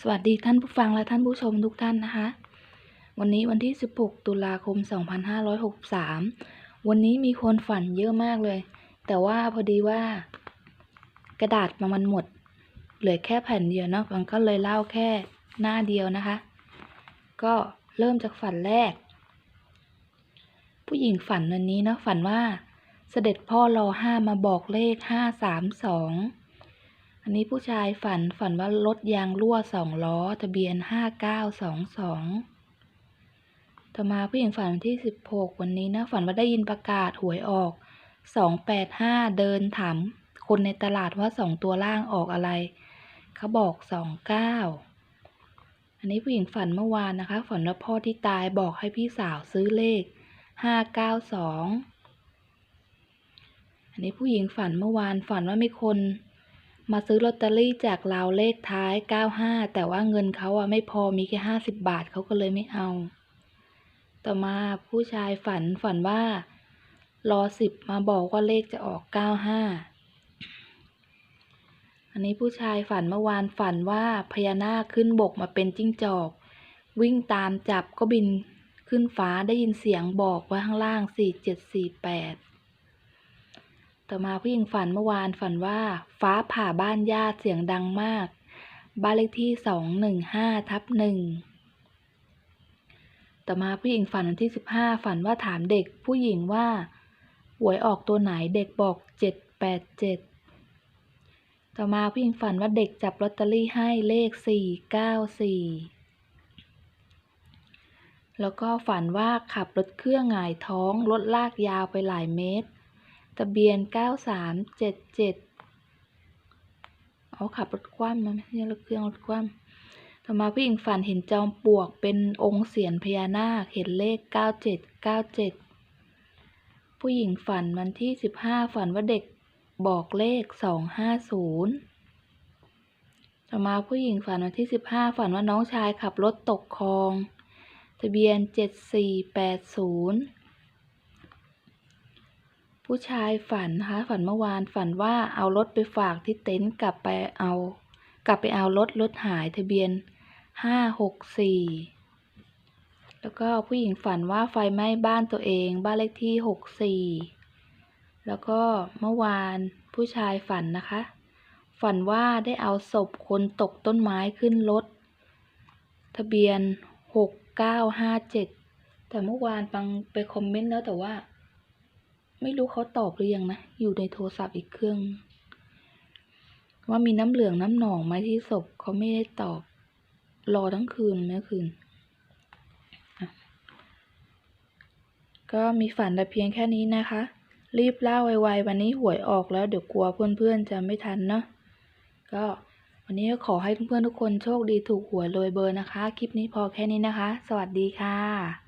สวัสดีท่านผู้ฟังและท่านผู้ชมทุกท่านนะคะ วันนี้วันที่ 16 ตุลาคม 2563 วันนี้มีคนฝันเยอะมากเลย แต่ว่าพอดีว่า กระดาษมันหมด เหลือแค่แผ่นเดียวเนาะมันก็เลยเล่าแค่หน้าเดียวนะคะ ก็เริ่มจากฝันแรก ผู้หญิงฝันวันนี้เนาะฝันว่าเสด็จพ่อรอห้ามาบอกเลขห้าสามสอง อันนี้ผู้ชายฝันฝันว่ารถยางรั่วสองล้อ ทะเบียนห้าเก้าสองสองต่อมาผู้หญิงฝันที่สิบหกวันนี้นะฝันว่าได้ยินประกาศหวยออกสองแปดห้าเดินถามคนในตลาดว่าสองตัวล่างออกอะไร เขาบอกสองเก้าอันนี้ผู้หญิงฝันเมื่อวานนะคะ ฝันว่าพ่อที่ตายบอกให้พี่สาวซื้อเลขห้าเก้าสองอันนี้ผู้หญิงฝันเมื่อวานฝันว่ามีคน มาซื้อลอตเตอรี่จากเราวเลขท้าย 95 แต่ว่าเงินเขาอะไม่พอมีแค่50บาทเขาก็เลยไม่เอา ต่อมาผู้ชายฝันฝันว่า รอสิบมาบอกว่าเลขจะออก 95 อันนี้ผู้ชายฝันเมื่อวานฝันว่าพญานาคขึ้นบกมาเป็นจิ้งจอก วิ่งตามจับก็บินขึ้นฟ้าได้ยินเสียงบอกว่าข้างล่าง 4748 ต่อมาผู้หญิงฝันเมื่อวานฝันว่า ฟ้าผ่าบ้านญาติเสียงดังมาก บ้านเลขที่สองหนึ่งห้าทับหนึ่งต่อมาผู้หญิงฝันวันที่สิบห้าฝันว่าถามเด็กผู้หญิงว่าหวยออกตัวไหนเด็กบอกเจ็ดแปดเจ็ดต่อมาผู้หญิงฝันว่าเด็กจับลอตเตอรี่ให้เลขสี่เก้าสี่แล้วก็ฝันว่าขับรถเครื่องหงายท้องรถลากยาวไปหลายเมตร ทะเบียน 9377 เอาขับรถคว่ำมาไม่ใช่รถเครื่องรถคว่ำต่อมาผู้หญิงฝันเห็นจอมปลวกเป็นองค์เสียนพญานาค เห็นเลข 9797 ผู้หญิงฝันวันที่ 15 ฝันว่าเด็กบอกเลข 250ต่อมาผู้หญิงฝันวันที่ 15 ฝันว่าน้องชายขับรถตกคลอง ทะเบียน 7480 ผู้ชายฝันนะคะฝันเมื่อวานฝันว่าเอารถไปฝากที่เต็นท์กลับไปเอา กลับไปเอารถรถหายทะเบียนห้าหกสี่แล้วก็ผู้หญิงฝันว่าไฟไหม้บ้านตัวเองบ้านเลขที่หกสี่แล้วก็เมื่อวานผู้ชายฝันนะคะ ฝันว่าได้เอาศพคนตกต้นไม้ขึ้นรถทะเบียนหกเก้าห้าเจ็ดแต่เมื่อวานปังไปคอมเมนต์แล้วแต่ว่า ไม่รู้เขาตอบหรือยังนะ อยู่ในโทรศัพท์อีกเครื่อง ว่ามีน้ำเหลืองน้ำหนองไหมที่ศพเขาไม่ได้ตอบ รอทั้งคืนเมื่อคืน ก็มีฝันแต่เพียงแค่นี้นะคะ รีบเล่าไวๆวันนี้หวยออกแล้วเดี๋ยวกลัวเพื่อนๆจะไม่ทันเนาะก็วันนี้ก็ขอให้เพื่อนๆทุกคนโชคดีถูกหวยรวยเบอร์นะคะ คลิปนี้พอแค่นี้นะคะ สวัสดีค่ะ